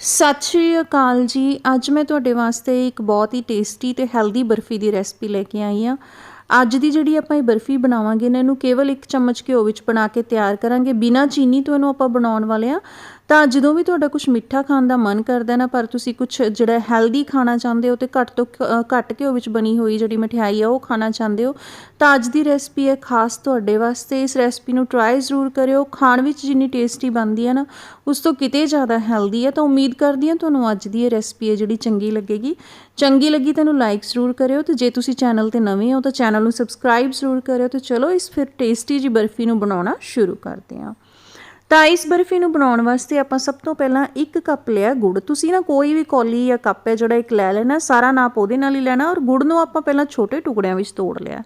ਸਤਿ ਸ਼੍ਰੀ ਅਕਾਲ ਜੀ। ਅੱਜ ਮੈਂ ਤੁਹਾਡੇ ਵਾਸਤੇ ਇੱਕ ਬਹੁਤ ਹੀ ਟੇਸਟੀ ਤੇ ਹੈਲਦੀ ਬਰਫੀ ਦੀ ਰੈਸਪੀ ਲੈ ਕੇ ਆਈ ਹਾਂ। ਅੱਜ ਦੀ ਜਿਹੜੀ ਆਪਾਂ ਇਹ ਬਰਫੀ ਬਣਾਵਾਂਗੇ ਨਾ, ਇਹਨੂੰ ਕੇਵਲ ਇੱਕ ਚਮਚ ਘਿਓ ਵਿੱਚ ਬਣਾ ਕੇ ਤਿਆਰ ਕਰਾਂਗੇ। ਬਿਨਾਂ ਚੀਨੀ ਤੋਂ ਇਹਨੂੰ ਆਪਾਂ ਬਣਾਉਣ ਵਾਲੇ ਆ ਤਾਂ ਜਦੋਂ ਵੀ ਤੁਹਾਡਾ ਕੁਝ ਮਿੱਠਾ ਖਾਣ ਦਾ ਮਨ ਕਰਦਾ ਨਾ, ਪਰ ਤੁਸੀਂ ਕੁਝ ਜਿਹੜਾ ਹੈਲਦੀ ਖਾਣਾ ਚਾਹੁੰਦੇ ਹੋ ਤੇ ਘੱਟ ਤੋਂ ਘ- ਘੱਟ ਘਿਓ ਵਿੱਚ ਬਣੀ ਹੋਈ ਜਿਹੜੀ ਮਠਿਆਈ ਆ, ਉਹ ਖਾਣਾ ਚਾਹੁੰਦੇ ਹੋ, ਤਾਂ ਅੱਜ ਦੀ ਰੈਸਪੀ ਹੈ ਖਾਸ ਤੁਹਾਡੇ ਵਾਸਤੇ। ਇਸ ਰੈਸਪੀ ਨੂੰ ਟਰਾਈ ਜ਼ਰੂਰ ਕਰਿਓ। ਖਾਣ ਵਿੱਚ ਜਿੰਨੀ ਟੇਸਟੀ ਬਣਦੀ ਹੈ ਨਾ, ਉਸ ਤੋਂ ਕਿਤੇ ਜ਼ਿਆਦਾ ਹੈਲਦੀ ਹੈ। ਤਾਂ ਉਮੀਦ ਕਰਦੀ ਹਾਂ ਤੁਹਾਨੂੰ ਅੱਜ ਦੀ ਇਹ ਰੈਸਪੀ ਹੈ ਜਿਹੜੀ ਚੰਗੀ ਲੱਗੇਗੀ। ਚੰਗੀ ਲੱਗੀ ਤੈਨੂੰ ਲਾਈਕ ਜ਼ਰੂਰ ਕਰਿਓ ਤੇ ਜੇ ਤੁਸੀਂ ਚੈਨਲ ਤੇ ਨਵੇਂ ਹੋ ਤਾਂ ਚੈਨਲ ਨੂੰ ਸਬਸਕ੍ਰਾਈਬ ਜ਼ਰੂਰ ਕਰਿਓ ਤੇ ਚਲੋ ਇਸ ਫਿਰ ਟੇਸਟੀ ਜੀ ਬਰਫੀ ਨੂੰ ਬਣਾਉਣਾ ਸ਼ੁਰੂ ਕਰਦੇ ਹਾਂ। ਤਾਂ ਇਸ ਬਰਫੀ ਨੂੰ ਬਣਾਉਣ ਵਾਸਤੇ ਆਪਾਂ ਸਭ ਤੋਂ ਪਹਿਲਾਂ ਇੱਕ ਕੱਪ ਲਿਆ ਗੁੜ। ਤੁਸੀਂ ਨਾ ਕੋਈ ਵੀ ਕੌਲੀ ਜਾਂ ਕੱਪ ਹੈ, ਜਿਹੜਾ ਇੱਕ ਲੈ ਲੈਣਾ, ਸਾਰਾ ਨਾਪ ਉਹਦੇ ਨਾਲ ਹੀ ਲੈਣਾ ਔਰ ਗੁੜ ਨੂੰ ਆਪਾਂ ਪਹਿਲਾਂ ਛੋਟੇ ਟੁਕੜਿਆਂ ਵਿੱਚ ਤੋੜ ਲਿਆ।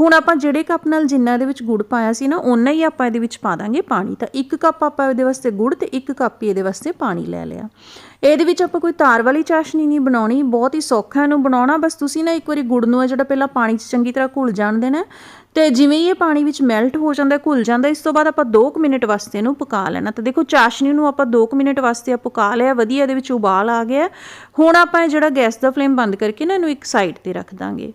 ਹੁਣ ਆਪਾਂ ਜਿਹੜੇ ਕੱਪ ਨਾਲ ਜਿੰਨਾ ਇਹਦੇ ਵਿੱਚ ਗੁੜ ਪਾਇਆ ਸੀ ਨਾ, ਓਨਾ ਹੀ ਆਪਾਂ ਇਹਦੇ ਵਿੱਚ ਪਾ ਦਾਂਗੇ ਪਾਣੀ। ਤਾਂ ਇੱਕ ਕੱਪ ਆਪਾਂ ਇਹਦੇ ਵਾਸਤੇ ਗੁੜ ਤੇ ਇੱਕ ਕੱਪ ਹੀ ਇਹਦੇ ਵਾਸਤੇ ਪਾਣੀ ਲੈ ਲਿਆ। ਇਹਦੇ ਵਿੱਚ ਆਪਾਂ ਕੋਈ ਤਾਰ ਵਾਲੀ ਚਾਸ਼ਨੀ ਨਹੀਂ ਬਣਾਉਣੀ, ਬਹੁਤ ਹੀ ਸੌਖਾ ਇਹਨੂੰ ਬਣਾਉਣਾ। ਬਸ ਤੁਸੀਂ ਨਾ ਇੱਕ ਵਾਰੀ ਗੁੜ ਨੂੰ ਹੈ ਜਿਹੜਾ ਪਹਿਲਾਂ ਪਾਣੀ 'ਚ ਚੰਗੀ ਤਰ੍ਹਾਂ ਘੁਲ ਜਾਣ ਦੇਣਾ। ਤੇ ਜਿਵੇਂ ਇਹ ਪਾਣੀ ਵਿੱਚ ਮੈਲਟ ਹੋ ਜਾਂਦਾ, ਘੁਲ ਜਾਂਦਾ, ਇਸ ਤੋਂ ਬਾਅਦ ਆਪਾਂ 2 ਮਿੰਟ ਵਾਸਤੇ ਇਹਨੂੰ ਪਕਾ ਲੈਣਾ। ਤਾਂ ਦੇਖੋ, ਚਾਸ਼ਨੀ ਨੂੰ ਆਪਾਂ 2 ਮਿੰਟ ਵਾਸਤੇ ਆ ਪਕਾ ਲਿਆ, ਵਧੀਆ ਇਹਦੇ ਵਿੱਚ ਉਬਾਲ ਆ ਗਿਆ। ਹੁਣ ਆਪਾਂ ਇਹ ਜਿਹੜਾ ਗੈਸ ਦਾ ਫਲੇਮ ਬੰਦ ਕਰਕੇ ਨਾ ਇਹਨੂੰ ਇੱਕ ਸਾਈਡ ਤੇ ਰੱਖ ਦਾਂਗੇ।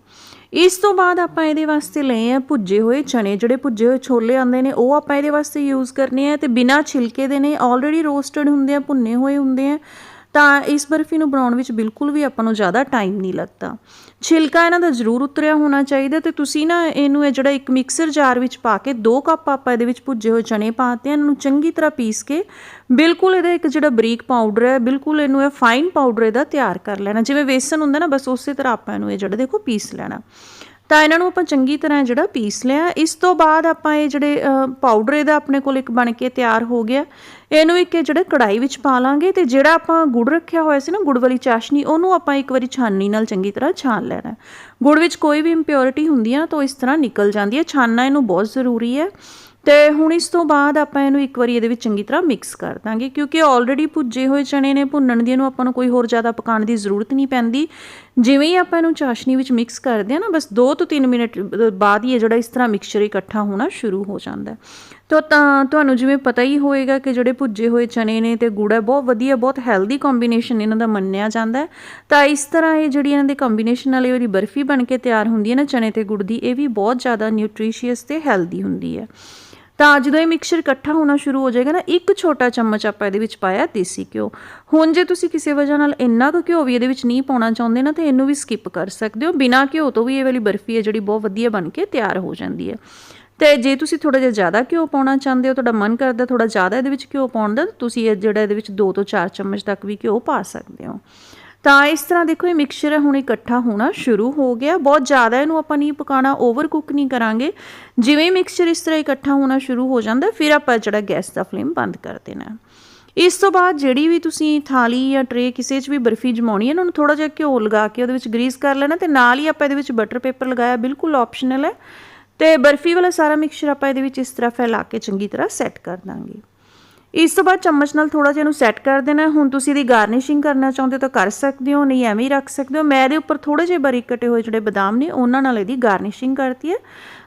ਇਸ ਤੋਂ ਬਾਅਦ ਆਪਾਂ ਇਹਦੇ ਵਾਸਤੇ ਲਏ ਆ ਭੁੱਜੇ ਹੋਏ ਚਣੇ ਜਿਹੜੇ ਭੁੱਜੇ ਹੋਏ ਛੋਲੇ ਆਉਂਦੇ ਨੇ, ਉਹ ਆਪਾਂ ਇਹਦੇ ਵਾਸਤੇ ਯੂਜ਼ ਕਰਨੇ ਆ। ਤੇ ਬਿਨਾ ਛਿਲਕੇ ਦੇ ਨੇ ਆਲਰੇਡੀ ਰੋਸਟਡ ਹੁੰਦੇ ਆ, ਭੁੰਨੇ ਹੋਏ ਹੁੰਦੇ ਆ। ਤਾਂ ਇਸ ਬਰਫੀ ਨੂੰ ਬਣਾਉਣ ਵਿੱਚ ਬਿਲਕੁਲ ਵੀ ਆਪਾਂ ਨੂੰ ਜ਼ਿਆਦਾ ਟਾਈਮ ਨਹੀਂ ਲੱਗਦਾ। ਛਿਲਕਾ ਇਹਨਾਂ ਦਾ ਜ਼ਰੂਰ ਉਤਰਿਆ ਹੋਣਾ ਚਾਹੀਦਾ ਤੇ ਤੁਸੀਂ ਨਾ ਇਹਨੂੰ ਇਹ ਜਿਹੜਾ ਇੱਕ ਮਿਕਸਰ ਜਾਰ ਵਿੱਚ ਪਾ ਕੇ 2 ਕੱਪ ਆਪਾਂ ਇਹਦੇ ਵਿੱਚ ਭੁੱਜੇ ਹੋਏ ਚਨੇ ਪਾਤੇ ਇਹਨਾਂ ਨੂੰ ਚੰਗੀ ਤਰ੍ਹਾਂ ਪੀਸ ਕੇ ਬਿਲਕੁਲ ਇਹਦਾ ਇੱਕ ਜਿਹੜਾ ਬਰੀਕ ਪਾਊਡਰ ਹੈ, ਬਿਲਕੁਲ ਇਹਨੂੰ ਇਹ ਫਾਈਨ ਪਾਊਡਰ ਇਹਦਾ ਤਿਆਰ ਕਰ ਲੈਣਾ। ਜਿਵੇਂ ਵੇਸਨ ਹੁੰਦਾ ਨਾ, ਬਸ ਉਸੇ ਤਰ੍ਹਾਂ ਆਪਾਂ ਇਹਨੂੰ ਇਹ ਜਿਹੜਾ ਦੇਖੋ ਪੀਸ ਲੈਣਾ। ਤਾਂ ਇਹਨਾਂ ਨੂੰ ਆਪਾਂ ਚੰਗੀ ਤਰ੍ਹਾਂ ਜਿਹੜਾ ਪੀਸ ਲਿਆ। ਇਸ ਤੋਂ ਬਾਅਦ ਆਪਾਂ ਇਹ ਜਿਹੜੇ ਪਾਊਡਰ ਇਹਦਾ ਆਪਣੇ ਕੋਲ ਇੱਕ ਬਣ ਕੇ ਤਿਆਰ ਹੋ ਗਿਆ। ਇਹਨੂੰ ਇੱਕ ਜਿਹੜਾ ਕੜਾਈ ਵਿੱਚ ਪਾ ਲਾਂਗੇ ਤੇ ਜਿਹੜਾ ਆਪਾਂ ਗੁੜ ਰੱਖਿਆ ਹੋਇਆ ਸੀ ਨਾ ਗੁੜ ਵਾਲੀ ਚਾਸ਼ਨੀ, ਉਹਨੂੰ ਆਪਾਂ ਇੱਕ ਵਾਰੀ ਛਾਨਣੀ ਨਾਲ ਚੰਗੀ ਤਰ੍ਹਾਂ ਛਾਨ ਲੈਣਾ। ਗੁੜ ਵਿੱਚ ਕੋਈ ਵੀ ਇੰਪਿਉਰਿਟੀ ਹੁੰਦੀ ਹੈ ਤਾਂ ਉਹ ਇਸ ਤਰ੍ਹਾਂ ਨਿਕਲ ਜਾਂਦੀ ਹੈ ਛਾਨਣਾ ਇਹਨੂੰ ਬਹੁਤ ਜ਼ਰੂਰੀ ਹੈ ਤੇ ਹੁਣ ਇਸ ਤੋਂ ਬਾਅਦ ਆਪਾਂ ਇਹਨੂੰ ਇੱਕ ਵਾਰੀ ਇਹਦੇ ਵਿੱਚ ਚੰਗੀ ਤਰ੍ਹਾਂ ਮਿਕਸ ਕਰ ਦਾਂਗੇ ਕਿਉਂਕਿ ਆਲਰੇਡੀ ਭੁੱਜੇ ਹੋਏ ਚਣੇ ਨੇ, ਭੁੰਨਣ ਦੀ ਇਹਨੂੰ ਆਪਾਂ ਨੂੰ ਕੋਈ ਹੋਰ ਜ਼ਿਆਦਾ ਪਕਾਉਣ ਦੀ ਜ਼ਰੂਰਤ ਨਹੀਂ ਪੈਂਦੀ। ਜਿਵੇਂ ਹੀ ਆਪਾਂ ਇਹਨੂੰ ਚਾਸ਼ਨੀ ਵਿੱਚ ਮਿਕਸ ਕਰਦੇ ਆ ਨਾ, ਬਸ 2 ਤੋਂ 3 ਮਿੰਟ ਬਾਅਦ ਹੀ ਇਹ ਜਿਹੜਾ ਇਸ ਤਰ੍ਹਾਂ ਮਿਕਸਚਰ ਇਕੱਠਾ ਹੋਣਾ ਸ਼ੁਰੂ ਹੋ ਜਾਂਦਾ ਤੋ ਤਾਂ ਤੁਹਾਨੂੰ ਜਿਵੇਂ ਪਤਾ ਹੀ ਹੋਏਗਾ ਕਿ ਜਿਹੜੇ ਭੁੱਜੇ ਹੋਏ ਚਨੇ ਨੇ ਤੇ ਗੁੜ ਹੈ, ਬਹੁਤ ਵਧੀਆ, ਬਹੁਤ ਹੈਲਦੀ ਕੰਬੀਨੇਸ਼ਨ ਇਹਨਾਂ ਦਾ ਮੰਨਿਆ ਜਾਂਦਾ ਤਾਂ ਇਸ ਤਰ੍ਹਾਂ ਇਹ ਜਿਹੜੀ ਇਹਨਾਂ ਦੇ ਕੰਬੀਨੇਸ਼ਨ ਨਾਲ ਇਹ ਵਾਲੀ ਬਰਫੀ ਬਣ ਕੇ ਤਿਆਰ ਹੁੰਦੀ ਹੈ ਨਾ ਚਨੇ ਤੇ ਗੁੜ ਦੀ, ਇਹ ਵੀ ਬਹੁਤ ਜ਼ਿਆਦਾ ਨਿਊਟ੍ਰੀਸ਼ੀਅਸ ਤੇ ਹੈਲਦੀ ਹੁੰਦੀ ਹੈ। ਤਾਂ ਜਦੋਂ ਇਹ ਮਿਕਸਚਰ ਇਕੱਠਾ ਹੋਣਾ ਸ਼ੁਰੂ ਹੋ ਜਾਏਗਾ ਨਾ, ਇੱਕ ਛੋਟਾ ਚਮਚ ਆਪਾਂ ਇਹਦੇ ਵਿੱਚ ਪਾਇਆ ਦੇਸੀ ਘਿਓ। ਹੁਣ ਜੇ ਤੁਸੀਂ ਕਿਸੇ ਵਜ੍ਹਾ ਨਾਲ ਇੰਨਾ ਕੁ ਘਿਓ ਵੀ ਇਹਦੇ ਵਿੱਚ ਨਹੀਂ ਪਾਉਣਾ ਚਾਹੁੰਦੇ ਨਾ, ਤਾਂ ਇਹਨੂੰ ਵੀ ਸਕਿਪ ਕਰ ਸਕਦੇ ਹੋ। ਬਿਨਾਂ ਘਿਓ ਤੋਂ ਵੀ ਇਹ ਵਾਲੀ ਬਰਫੀ ਹੈ ਜਿਹੜੀ ਬਹੁਤ ਵਧੀਆ ਬਣ ਕੇ ਤਿਆਰ ਹੋ ਜਾਂਦੀ ਹੈ। ਤੇ ਜੇ ਤੁਸੀਂ ਥੋੜਾ ਜਿਹਾ ਜ਼ਿਆਦਾ ਘਿਓ ਪਾਉਣਾ ਚਾਹੁੰਦੇ ਹੋ, ਤੁਹਾਡਾ ਮਨ ਕਰਦਾ ਥੋੜਾ ਜ਼ਿਆਦਾ ਇਹਦੇ ਵਿੱਚ ਘਿਓ ਪਾਉਣ ਦਾ, ਤੁਸੀਂ ਇਹ ਜਿਹੜਾ ਇਹਦੇ ਵਿੱਚ 2 ਤੋਂ 4 ਚਮਚ ਤੱਕ ਵੀ ਘਿਓ ਪਾ ਸਕਦੇ ਹੋ। ਤਾਂ ਇਸ ਤਰ੍ਹਾਂ ਦੇਖੋ ਇਹ ਮਿਕਸਚਰ ਹੁਣ ਇਕੱਠਾ ਹੋਣਾ ਸ਼ੁਰੂ ਹੋ ਗਿਆ। ਬਹੁਤ ਜ਼ਿਆਦਾ ਇਹਨੂੰ ਆਪਾਂ ਨਹੀਂ ਪਕਾਣਾ ਓਵਰ ਕੁੱਕ ਨਹੀਂ ਕਰਾਂਗੇ। ਜਿਵੇਂ ਮਿਕਸਚਰ ਇਸ ਤਰ੍ਹਾਂ ਇਕੱਠਾ ਹੋਣਾ ਸ਼ੁਰੂ ਹੋ ਜਾਂਦਾ, ਫਿਰ ਆਪਾਂ ਜਿਹੜਾ ਗੈਸ ਦਾ ਫਲੇਮ ਬੰਦ ਕਰ ਦੇਣਾ। ਇਸ ਤੋਂ ਬਾਅਦ ਜਿਹੜੀ ਵੀ ਤੁਸੀਂ ਥਾਲੀ ਜਾਂ ਟਰੇ ਕਿਸੇ 'ਚ ਵੀ ਬਰਫੀ ਜਮਾਉਣੀ ਹੈ, ਇਹਨਾਂ ਨੂੰ ਥੋੜਾ ਜਿਹਾ ਘਿਓ ਲਗਾ ਕੇ ਉਹਦੇ ਵਿੱਚ ਗਰੀਸ ਕਰ ਲੈਣਾ ਤੇ ਨਾਲ ਹੀ ਆਪਾਂ ਇਹਦੇ ਵਿੱਚ ਬਟਰ ਪੇਪਰ ਲਗਾਇਆ, ਬਿਲਕੁਲ ਆਪਸ਼ਨਲ ਹੈ। ਤੇ ਬਰਫੀ ਵਾਲਾ ਸਾਰਾ ਮਿਕਸਚਰ ਆਪਾਂ ਇਹਦੇ ਵਿੱਚ ਇਸ ਤਰ੍ਹਾਂ ਫੈਲਾ ਕੇ ਚੰਗੀ ਤਰ੍ਹਾਂ ਸੈੱਟ ਕਰ ਦਾਂਗੇ। ਇਸ ਤੋਂ ਬਾਅਦ ਚਮਚ ਨਾਲ ਥੋੜਾ ਜਿਹਾ ਇਹਨੂੰ ਸੈੱਟ ਕਰ ਦੇਣਾ। ਹੁਣ ਤੁਸੀਂ ਇਹਦੀ ਗਾਰਨਿਸ਼ਿੰਗ ਕਰਨਾ ਚਾਹੁੰਦੇ ਤਾਂ ਕਰ ਸਕਦੇ ਹੋ, ਨਹੀਂ ਐਵੇਂ ਹੀ ਰੱਖ ਸਕਦੇ ਹੋ। ਮੈਂ ਇਹਦੇ ਉੱਪਰ ਥੋੜੇ ਜਿਹੇ ਬਰੀਕ ਕਟੇ ਹੋਏ ਜਿਹੜੇ ਬਦਾਮ ਨੇ, ਉਹਨਾਂ ਨਾਲ ਇਹਦੀ ਗਾਰਨਿਸ਼ਿੰਗ ਕਰਤੀ ਹੈ।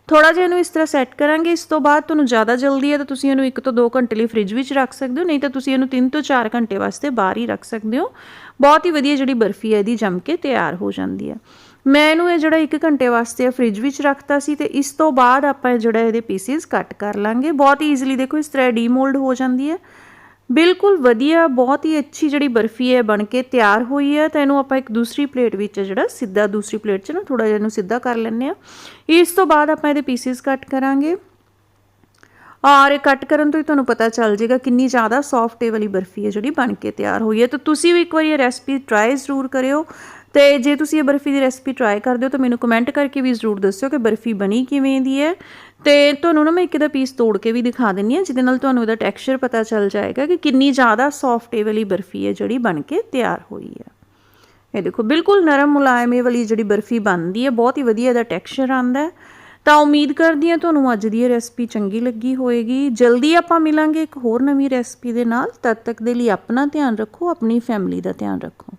ਥੋੜਾ ਜਿਹਾ ਇਹਨੂੰ ਇਸ ਤਰ੍ਹਾਂ ਸੈੱਟ ਕਰਾਂਗੇ। ਇਸ ਤੋਂ ਬਾਅਦ ਤੁਹਾਨੂੰ ਜ਼ਿਆਦਾ ਜਲਦੀ ਹੈ ਤਾਂ ਤੁਸੀਂ ਇਹਨੂੰ 1 ਤੋਂ 2 ਘੰਟੇ ਲਈ ਫ੍ਰਿਜ ਵਿੱਚ ਰੱਖ ਸਕਦੇ ਹੋ, ਨਹੀਂ ਤਾਂ ਤੁਸੀਂ ਇਹਨੂੰ 3 ਤੋਂ 4 ਘੰਟੇ ਵਾਸਤੇ ਬਾਹਰ ਹੀ ਰੱਖ ਸਕਦੇ ਹੋ। ਬਹੁਤ ਹੀ ਵਧੀਆ ਜਿਹੜੀ ਬਰਫੀ ਹੈ ਇਹਦੀ ਜੰਮ ਕੇ ਤਿਆਰ ਹੋ ਜਾਂਦੀ ਹੈ। ਮੈਂ ਇਹਨੂੰ ਇਹ ਜਿਹੜਾ 1 ਘੰਟੇ ਵਾਸਤੇ ਫ੍ਰਿਜ ਵਿੱਚ ਰੱਖਤਾ ਸੀ ਤੇ ਇਸ ਤੋਂ ਬਾਅਦ ਆਪਾਂ ਜਿਹੜਾ ਇਹਦੇ ਪੀਸਿਸ ਕੱਟ ਕਰ ਲਾਂਗੇ। ਬਹੁਤ ਈਜ਼ੀਲੀ ਦੇਖੋ, ਇਸ ਤਰ੍ਹਾਂ ਡੀਮੋਲਡ ਹੋ ਜਾਂਦੀ ਹੈ। ਬਿਲਕੁਲ ਵਧੀਆ, ਬਹੁਤ ਹੀ ਅੱਛੀ ਜਿਹੜੀ ਬਰਫੀ ਹੈ ਬਣ ਕੇ ਤਿਆਰ ਹੋਈ ਹੈ ਤਾਂ ਇਹਨੂੰ ਆਪਾਂ ਇੱਕ ਦੂਸਰੀ ਪਲੇਟ ਵਿੱਚ ਜਿਹੜਾ ਸਿੱਧਾ ਦੂਸਰੀ ਪਲੇਟ 'ਚ ਨਾ ਥੋੜਾ ਜਿਹਾ ਇਹਨੂੰ ਸਿੱਧਾ ਕਰ ਲੈਂਦੇ ਆ ਇਸ ਤੋਂ ਬਾਅਦ ਆਪਾਂ ਇਹਦੇ ਪੀਸਿਸ ਕੱਟ ਕਰਾਂਗੇ। ਔਰ ਇਹ ਕੱਟ ਕਰਨ ਤੋਂ ਹੀ ਤੁਹਾਨੂੰ ਪਤਾ ਚੱਲ ਜਾਏਗਾ ਕਿੰਨੀ ਜ਼ਿਆਦਾ ਸੌਫਟ ਇਹ ਵਾਲੀ ਬਰਫੀ ਹੈ ਜਿਹੜੀ ਬਣ ਕੇ ਤਿਆਰ ਹੋਈ ਹੈ। ਤਾਂ ਤੁਸੀਂ ਵੀ ਇੱਕ ਵਾਰੀ ਇਹ ਰੈਸਪੀ ਟਰਾਈ ਜ਼ਰੂਰ ਕਰਿਓ। ਤੇ ਜੇ ਤੁਸੀਂ ਇਹ ਬਰਫੀ ਦੀ ਰੈਸਪੀ ਟਰਾਈ ਕਰਦੇ ਹੋ ਤਾਂ ਮੈਨੂੰ ਕਮੈਂਟ ਕਰਕੇ ਵੀ ਜ਼ਰੂਰ ਦੱਸਿਓ ਕਿ ਬਰਫੀ ਬਣੀ ਕਿਵੇਂ ਦੀ ਹੈ। ਤੇ ਤੁਹਾਨੂੰ ਨਾ ਮੈਂ ਇੱਕ ਦਾ ਪੀਸ ਤੋੜ ਕੇ ਵੀ ਦਿਖਾ ਦਿੰਨੀ ਆ ਜਿਹਦੇ ਨਾਲ ਤੁਹਾਨੂੰ ਇਹਦਾ ਟੈਕਸਚਰ ਪਤਾ ਚੱਲ ਜਾਏਗਾ ਕਿ ਕਿੰਨੀ ਜ਼ਿਆਦਾ ਸੌਫਟ ਇਹ ਵਾਲੀ ਬਰਫੀ ਹੈ ਜਿਹੜੀ ਬਣ ਕੇ ਤਿਆਰ ਹੋਈ ਹੈ। ਇਹ ਦੇਖੋ, ਬਿਲਕੁਲ ਨਰਮ ਮੁਲਾਇਮ ਇਹ ਵਾਲੀ ਜਿਹੜੀ ਬਰਫੀ ਬਣਦੀ ਹੈ, ਬਹੁਤ ਹੀ ਵਧੀਆ ਇਹਦਾ ਟੈਕਸਚਰ ਆਂਦਾ ਹੈ। ਤਾਂ ਉਮੀਦ ਕਰਦੀ ਹਾਂ ਤੁਹਾਨੂੰ ਅੱਜ ਦੀ ਇਹ ਰੈਸਪੀ ਚੰਗੀ ਲੱਗੀ ਹੋਵੇਗੀ ਜਲਦੀ ਆਪਾਂ ਮਿਲਾਂਗੇ ਇੱਕ ਹੋਰ ਨਵੀਂ ਰੈਸਪੀ ਦੇ ਨਾਲ। ਤਦ ਤੱਕ ਦੇ ਲਈ ਆਪਣਾ ਧਿਆਨ ਰੱਖੋ, ਆਪਣੀ ਫੈਮਿਲੀ ਦਾ ਧਿਆਨ ਰੱਖੋ।